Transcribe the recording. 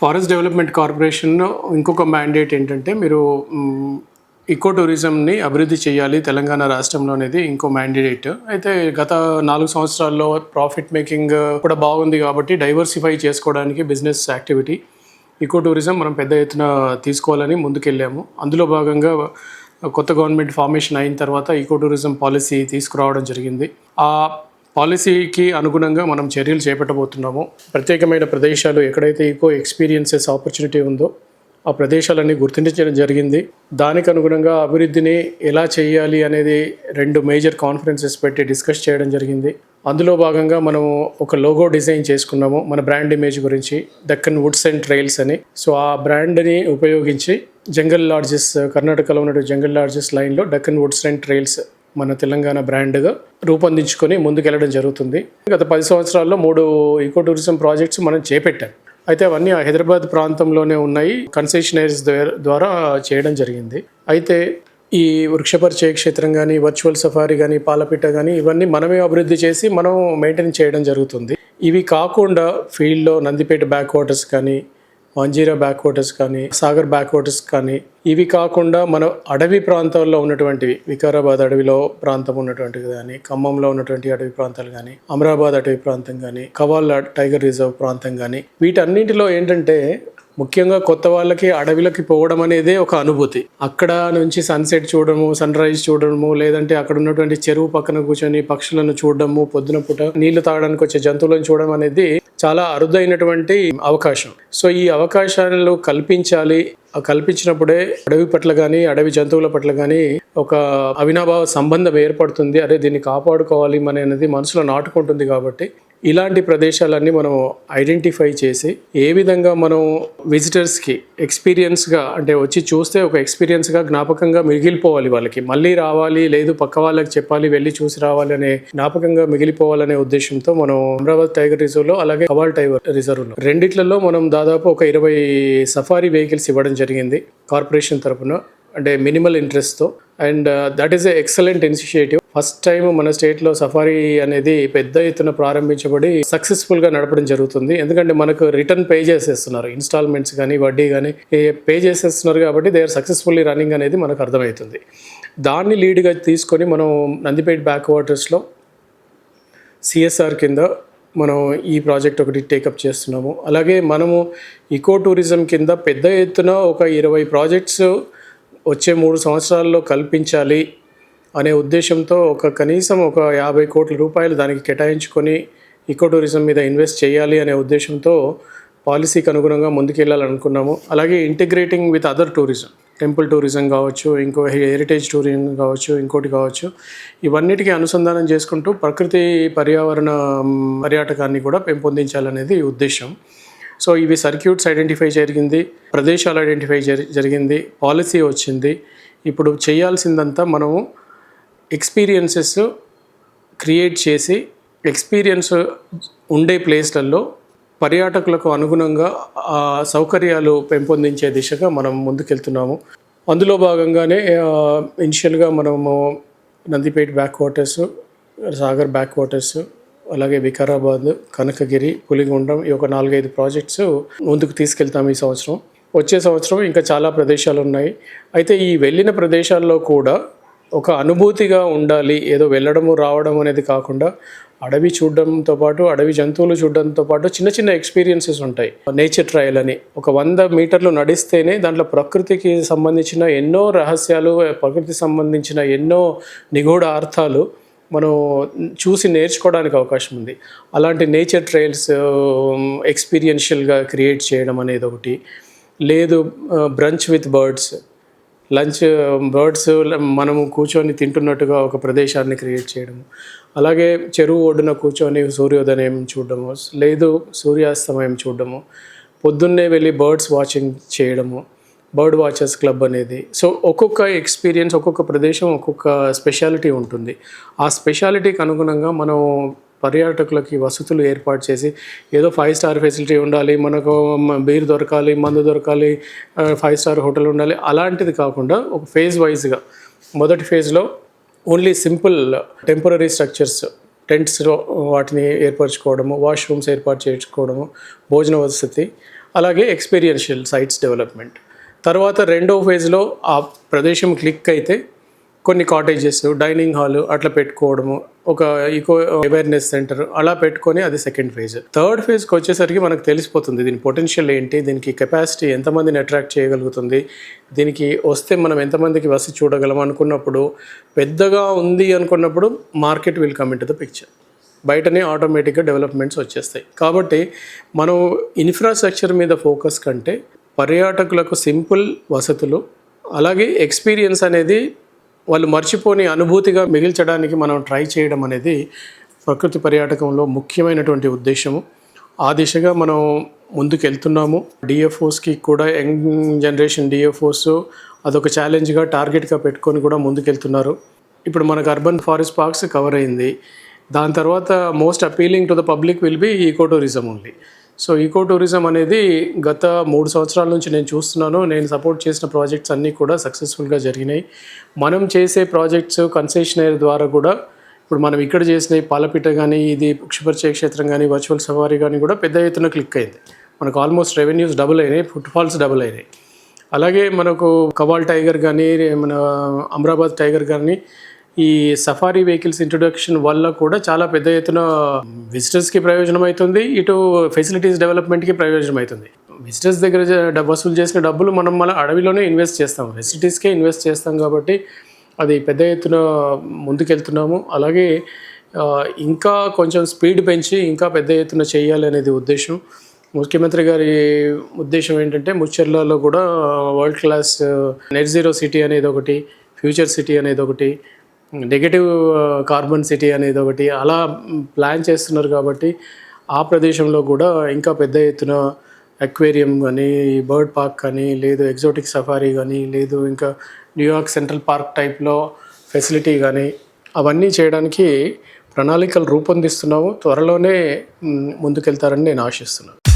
Forest development corporation ఇంకొక mandate ఏంటంటే మీరు ఈకో ఇకో టూరిజంని అభివృద్ధి చేయాలి తెలంగాణ రాష్ట్రంలో అనేది ఇంకో మ్యాండిడేట్ అయితే గత నాలుగు సంవత్సరాల్లో ప్రాఫిట్ మేకింగ్ కూడా బాగుంది కాబట్టి డైవర్సిఫై చేసుకోవడానికి బిజినెస్ యాక్టివిటీ ఇకో టూరిజం మనం పెద్ద ఎత్తున తీసుకోవాలని ముందుకెళ్ళాము. అందులో భాగంగా కొత్త గవర్నమెంట్ ఫార్మేషన్ అయిన తర్వాత ఈకో టూరిజం పాలసీ తీసుకురావడం జరిగింది. ఆ పాలసీకి అనుగుణంగా మనం చర్యలు చేపట్టబోతున్నాము. ప్రత్యేకమైన ప్రదేశాలు ఎక్కడైతే ఈకో ఎక్స్పీరియన్సెస్ ఆపర్చునిటీ ఉందో ఆ ప్రదేశాలన్నీ గుర్తించడం జరిగింది. దానికి అనుగుణంగా అభివృద్ధిని ఎలా చేయాలి అనేది రెండు మేజర్ కాన్ఫరెన్సెస్ పెట్టి డిస్కస్ చేయడం జరిగింది. అందులో భాగంగా మనం ఒక లోగో డిజైన్ చేసుకున్నాము మన బ్రాండ్ ఇమేజ్ గురించి దక్కన్ వుడ్స్ అండ్ ట్రైల్స్ అని. సో ఆ బ్రాండ్ని ఉపయోగించి జంగల్ లాడ్జెస్ కర్ణాటకలో ఉన్న జంగల్ లాడ్జెస్ లైన్లో డక్కన్ వుడ్స్ అండ్ ట్రైల్స్ మన తెలంగాణ బ్రాండ్గా రూపొందించుకొని ముందుకెళ్ళడం జరుగుతుంది. గత పది సంవత్సరాల్లో మూడు ఈకో టూరిజం ప్రాజెక్ట్స్ మనం చేపట్టాం. అయితే అవన్నీ హైదరాబాద్ ప్రాంతంలోనే ఉన్నాయి. కన్సెషనరీస్ ద్వారా చేయడం జరిగింది. అయితే ఈ వృక్షపరిచయ క్షేత్రం కానీ వర్చువల్ సఫారీ కానీ పాలపిట్ట కానీ ఇవన్నీ మనమే అభివృద్ధి చేసి మనం మెయింటైన్ చేయడం జరుగుతుంది. ఇవి కాకుండా ఫీల్డ్లో నందిపేట బ్యాక్ వాటర్స్ కానీ మంజీరా బ్యాక్ వాటర్స్ కానీ సాగర్ బ్యాక్ వాటర్స్ కానీ ఇవి కాకుండా మన అడవి ప్రాంతాల్లో ఉన్నటువంటివి వికారాబాద్ అడవిలో ప్రాంతం ఉన్నటువంటివి కానీ ఖమ్మంలో ఉన్నటువంటి అడవి ప్రాంతాలు కానీ అమరాబాద్ అటవీ ప్రాంతం కానీ కవాల్ టైగర్ రిజర్వ్ ప్రాంతం కానీ వీటన్నింటిలో ఏంటంటే ముఖ్యంగా కొత్త వాళ్ళకి అడవిలోకి పోవడం అనేదే ఒక అనుభూతి. అక్కడ నుంచి సన్సెట్ చూడడము సన్ రైజ్ చూడడము లేదంటే అక్కడ ఉన్నటువంటి చెరువు పక్కన కూర్చొని పక్షులను చూడడము పొద్దున పూట నీళ్ళు తాగడానికి వచ్చే జంతువులను చూడడం అనేది చాలా అరుదైనటువంటి అవకాశం. సో ఈ అవకాశాలు కల్పించాలి. కల్పించినప్పుడే అడవి పట్ల కానీ అడవి జంతువుల పట్ల కానీ ఒక అవినాభావ సంబంధం ఏర్పడుతుంది. అరే దీన్ని కాపాడుకోవాలి మన అనేది మనసులో నాటుకుంటుంది కాబట్టి ఇలాంటి ప్రదేశాలన్నీ మనం ఐడెంటిఫై చేసి ఏ విధంగా మనం విజిటర్స్కి ఎక్స్పీరియన్స్గా అంటే వచ్చి చూస్తే ఒక ఎక్స్పీరియన్స్గా జ్ఞాపకంగా మిగిలిపోవాలి వాళ్ళకి. మళ్ళీ రావాలి లేదు పక్క వాళ్ళకి చెప్పాలి వెళ్ళి చూసి రావాలి అనే జ్ఞాపకంగా మిగిలిపోవాలనే ఉద్దేశంతో మనం అమరావతి టైగర్ రిజర్వ్లో అలాగే కవాల్ టైగర్ రిజర్వ్లో రెండిట్లలో మనం దాదాపు ఒక ఇరవై సఫారీ వెహికల్స్ ఇవ్వడం జరిగింది కార్పొరేషన్ తరపున అంటే మినిమల్ ఇంట్రెస్ట్తో and that is a excellent initiative first time మన స్టేట్లో సఫారీ అనేది పెద్ద ఎత్తున ప్రారంభించబడి సక్సెస్ఫుల్గా నడపడం జరుగుతుంది. ఎందుకంటే మనకు రిటర్న్ పే చేసేస్తున్నారు. ఇన్స్టాల్మెంట్స్ కానీ వడ్డీ కానీ పే చేసేస్తున్నారు కాబట్టి దే ఆర్ సక్సెస్ఫుల్లీ రన్నింగ్ అనేది మనకు అర్థమవుతుంది. దాన్ని లీడ్గా తీసుకొని మనం నందిపేట బ్యాక్ వాటర్స్లో సిఎస్ఆర్ కింద మనం ఈ ప్రాజెక్ట్ ఒకటి టేకప్ చేస్తున్నాము. అలాగే మనము ఇకో టూరిజం కింద పెద్ద ఎత్తున ఒక ఇరవై ప్రాజెక్ట్స్ వచ్చే మూడు సంవత్సరాల్లో కల్పించాలి అనే ఉద్దేశంతో ఒక కనీసం ఒక యాభై కోట్ల రూపాయలు దానికి కేటాయించుకొని ఇకో టూరిజం మీద ఇన్వెస్ట్ చేయాలి అనే ఉద్దేశంతో పాలసీకి అనుగుణంగా ముందుకెళ్ళాలనుకున్నాము అలాగే integrating with other tourism temple tourism కావచ్చు ఇంకో హెరిటేజ్ టూరిజం కావచ్చు ఇంకోటి కావచ్చు ఇవన్నిటికీ అనుసంధానం చేసుకుంటూ ప్రకృతి పర్యావరణ పర్యాటకాన్ని కూడా పెంపొందించాలనేది ఉద్దేశం. సో ఇవి సర్క్యూట్స్ ఐడెంటిఫై జరిగింది ప్రదేశాలు ఐడెంటిఫై జరిగింది పాలసీ వచ్చింది. ఇప్పుడు చేయాల్సిందంతా మనము ఎక్స్పీరియన్సెస్ క్రియేట్ చేసి ఎక్స్పీరియన్స్ ఉండే ప్లేస్లలో పర్యాటకులకు అనుగుణంగా ఆ సౌకర్యాలు పెంపొందించే దిశగా మనం ముందుకెళ్తున్నాము. అందులో భాగంగానే ఇనిషియల్గా మనము Nandipet back waters Sagar back waters అలాగే వికారాబాద్ కనకగిరి పులిగుండం ఈ ఒక నాలుగైదు ప్రాజెక్ట్స్ ముందుకు తీసుకెళ్తాం ఈ సంవత్సరం. వచ్చే సంవత్సరం ఇంకా చాలా ప్రదేశాలు ఉన్నాయి. అయితే ఈ వెళ్ళిన ప్రదేశాల్లో కూడా ఒక అనుభూతిగా ఉండాలి ఏదో వెళ్ళడము రావడం అనేది కాకుండా అడవి చూడడంతో పాటు అడవి జంతువులు చూడడంతో పాటు చిన్న చిన్న ఎక్స్పీరియన్సెస్ ఉంటాయి. నేచర్ ట్రయల్ అని ఒక వంద మీటర్లు నడిస్తేనే దాంట్లో ప్రకృతికి సంబంధించిన ఎన్నో రహస్యాలు ప్రకృతికి సంబంధించిన ఎన్నో నిగూఢ అర్థాలు మనం చూసి నేర్చుకోవడానికి అవకాశం ఉంది. అలాంటి నేచర్ ట్రయల్స్ ఎక్స్పీరియన్షియల్గా క్రియేట్ చేయడం అనేది ఒకటి. లేదు brunch with birds lunch birds మనము కూర్చొని తింటున్నట్టుగా ఒక ప్రదేశాన్ని క్రియేట్ చేయడము అలాగే చెరువు ఒడ్డున కూర్చొని సూర్యోదయం చూడడము. లేదు సూర్యాస్తమయం చూడడము. పొద్దున్నే వెళ్ళి బర్డ్స్ వాచింగ్ చేయడము. బర్డ్ వాచర్స్ క్లబ్ అనేది. సో ఒక్కొక్క ఎక్స్పీరియన్స్ ఒక్కొక్క ప్రదేశం ఒక్కొక్క స్పెషాలిటీ ఉంటుంది. ఆ స్పెషాలిటీకి అనుగుణంగా మనం పర్యాటకులకి వసతులు ఏర్పాటు చేసి ఏదో ఫైవ్ స్టార్ ఫెసిలిటీ ఉండాలి మనకు బీర్ దొరకాలి మందు దొరకాలి ఫైవ్ స్టార్ హోటల్ ఉండాలి. అలాంటిది కాకుండా ఒక ఫేజ్ వైజ్గా మొదటి ఫేజ్లో ఓన్లీ సింపుల్ టెంపరీ స్ట్రక్చర్స్ టెంట్స్లో వాటిని ఏర్పరచుకోవడము వాష్రూమ్స్ ఏర్పాటు చేసుకోవడము భోజన వసతి అలాగే ఎక్స్పీరియన్షియల్ సైట్స్ డెవలప్మెంట్ తర్వాత రెండో ఫేజ్లో ఆ ప్రదేశం క్లిక్ అయితే కొన్ని కాటేజెస్ డైనింగ్ హాల్ అట్లా పెట్టుకోవడము ఒక ఈకో అవేర్నెస్ సెంటర్ అలా పెట్టుకొని అది సెకండ్ ఫేజ్ థర్డ్ ఫేజ్కి వచ్చేసరికి మనకు తెలిసిపోతుంది దీని పొటెన్షియల్ ఏంటి దీనికి కెపాసిటీ ఎంతమందిని అట్రాక్ట్ చేయగలుగుతుంది దీనికి వస్తే మనం ఎంతమందికి వసి చూడగలం అనుకున్నప్పుడు పెద్దగా ఉంది అనుకున్నప్పుడు market will come in to the picture బయటనే ఆటోమేటిక్గా డెవలప్మెంట్స్ వచ్చేస్తాయి. కాబట్టి మనం ఇన్ఫ్రాస్ట్రక్చర్ మీద ఫోకస్ కంటే పర్యాటకులకు సింపుల్ వసతులు అలాగే ఎక్స్పీరియన్స్ అనేది వాళ్ళు మర్చిపోని అనుభూతిగా మిగిల్చడానికి మనం ట్రై చేయడం అనేది ప్రకృతి పర్యాటకంలో ముఖ్యమైనటువంటి ఉద్దేశము. ఆ దిశగా మనం ముందుకెళ్తున్నాము. డిఎఫ్ఓస్కి కూడా యంగ్ జనరేషన్ డిఎఫ్ఓస్ అదొక ఛాలెంజ్గా టార్గెట్గా పెట్టుకొని కూడా ముందుకెళ్తున్నారు. ఇప్పుడు మనకు అర్బన్ ఫారెస్ట్ పార్క్స్ కవర్ అయింది. దాని తర్వాత most appealing to the public will be eco tourism only so eco tourism అనేది గత మూడు సంవత్సరాల నుంచి నేను చూస్తున్నాను. నేను సపోర్ట్ చేసిన ప్రాజెక్ట్స్ అన్నీ కూడా సక్సెస్ఫుల్గా జరిగినాయి. మనం చేసే ప్రాజెక్ట్స్ కన్సెషనరీ ద్వారా కూడా ఇప్పుడు మనం ఇక్కడ చేసిన పాలపీట కానీ ఇది పక్షిపరిచయ క్షేత్రం కానీ వర్చువల్ సఫారీ కానీ కూడా పెద్ద ఎత్తున క్లిక్ అయింది. మనకు ఆల్మోస్ట్ రెవెన్యూస్ డబుల్ అయినాయి ఫుట్ ఫాల్స్ డబుల్ అయినాయి. అలాగే మనకు కవాల్ టైగర్ కానీ మన అమరాబాద్ టైగర్ కానీ ఈ సఫారీ వెహికల్స్ ఇంట్రొడక్షన్ వల్ల కూడా చాలా పెద్ద ఎత్తున విజిటర్స్కి ప్రయోజనం అవుతుంది ఇటు ఫెసిలిటీస్ డెవలప్మెంట్కి ప్రయోజనం అవుతుంది విజిటర్స్ దగ్గర డబ్బు వసూలు చేసిన డబ్బులు మనం మన అడవిలోనే ఇన్వెస్ట్ చేస్తాం. ఫెసిలిటీస్కే ఇన్వెస్ట్ చేస్తాం కాబట్టి అది పెద్ద ఎత్తున ముందుకెళ్తున్నాము. అలాగే ఇంకా కొంచెం స్పీడ్ పెంచి ఇంకా పెద్ద ఎత్తున చేయాలి అనేది ఉద్దేశం. ముఖ్యమంత్రి గారి ఉద్దేశం ఏంటంటే ముచ్చర్లలో కూడా world class net zero city అనేది ఒకటి ఫ్యూచర్ సిటీ అనేది ఒకటి నెగటివ్ కార్బన్ సిటీ అనేది ఒకటి. అలా ప్లాన్ చేస్తున్నారు కాబట్టి ఆ ప్రదేశంలో కూడా ఇంకా పెద్ద ఎత్తున అక్వేరియం కానీ బర్డ్ పార్క్ కానీ లేదు ఎగ్జోటిక్ సఫారీ కానీ లేదు ఇంకా న్యూయార్క్ సెంట్రల్ పార్క్ టైప్లో ఫెసిలిటీ కానీ అవన్నీ చేయడానికి ప్రణాళికలు రూపొందిస్తున్నాము. త్వరలోనే ముందుకెళ్తారని నేను ఆశిస్తున్నాను.